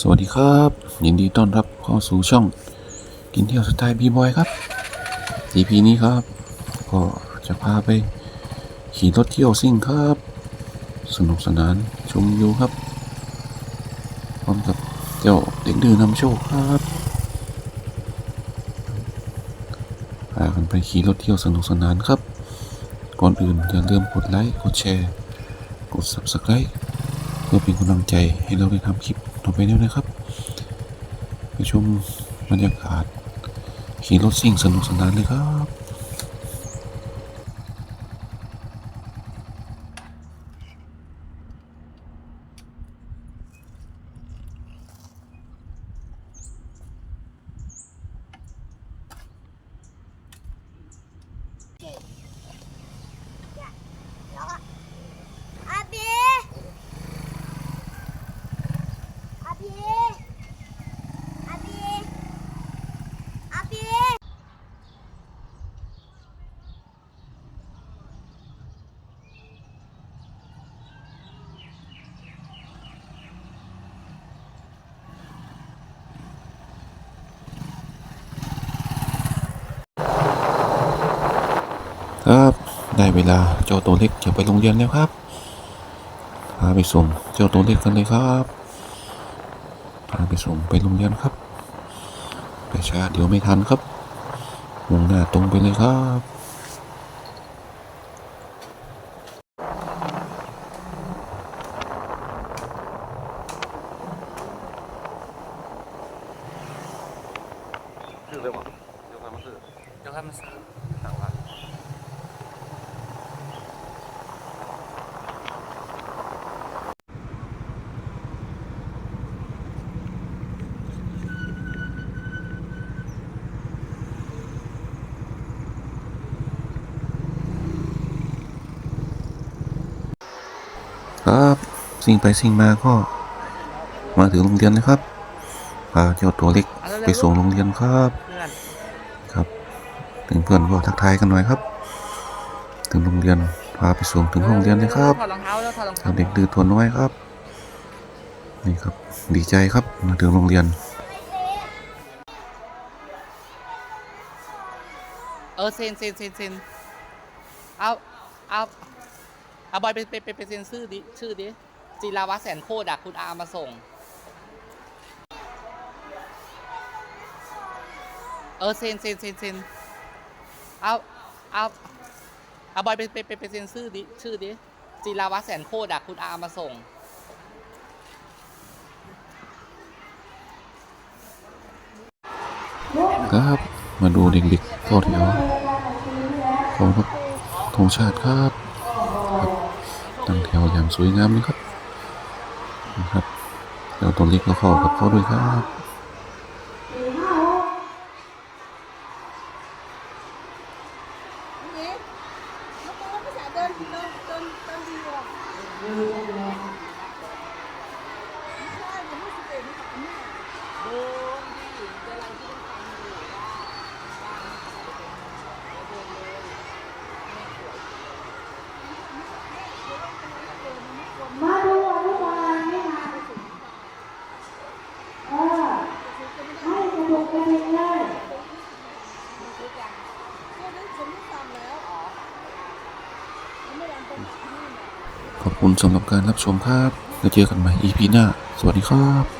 สวัสดีครับ ยินดีต้อนรับเข้าสู่ช่อง กินเที่ยวสไตล์บีบอยครับ EP นี้ครับ ก็จะพาไป ขี่รถเที่ยวซิ่งครับ สนุกสนานชมวิวครับพร้อมกับเจ้าเด็กดื้อนำโชคครับพากันไปขี่รถเที่ยวสนุกสนานครับ ก่อนอื่นอย่าลืมกดไลค์กดแชร์ กด subscribe เพื่อเป็นกำลังใจให้เราได้ทำคลิป ลงไปด้วยนะครับไปชมบรรยากาศขี่รถซิ่งสนุกสนานเลยครับ อาบีอาบีอาบีอาบี ครับได้เวลาเจ้าตัวเล็กจะไปโรงเรียนแล้วครับพาไปส่งเจ้าตัวเล็กกันเลยครับพาไปส่งไปโรงเรียนครับ ไปช้าเดี๋ยวไม่ทันครับมุ่งหน้าตรงไปเลยครับซื้อเลยมั้งเดี๋ยวค่อยมาซื้อเดี๋ยวค่อยมาซื้อ สิ่งไปสิ่งมาก็มาถึงโรงเรียนแล้วครับพาเจ้าตัวเล็กไปส่งโรงเรียนครับ ครับถึงเพื่อนก็ทักทายกันหน่อยครับ ถึงโรงเรียนพาไปส่งถึงโรงเรียนเลยครับถอดรองเท้าแล้วถอดรองเท้าเด็กดื้อตัวน้อยครับ นี่ครับ ดีใจครับมาถึงโรงเรียน เออเซ็นเซ็นเซ็นเซนเอาเอาเอาบอยไปไปไปไปเซ็นชื่อดิชื่อดิ จีราวัฒน์แสนโคตรอะคุณอามาส่ง เออเซนเซนเซนเซนเอาเอาเอาบอยไปไปไปเซ็นชื่อดิชื่อดิจีราวัฒน์แสนโคตรอะคุณอามาส่งครับมาดูเด็กๆเข้าแถวเคารพธงชาติครับครับตั้งแถวอย่างสวยงามเลยครับ นะครับแล้วตัวเล็กก็เข้ากับเขาด้วยครับแล้วก็ภาษาเดินเดินเดินเดินดีกว่าไม่ใช่มันไม่สิบเอ็ดนี่ค่ะแม่ มาดูอนุบาลไหมคะเออ ให้สนุกกันไปเลยขอบคุณสำหรับการรับชมครับแล้วเจอกันใหม่ EP หน้า สวัสดีครับ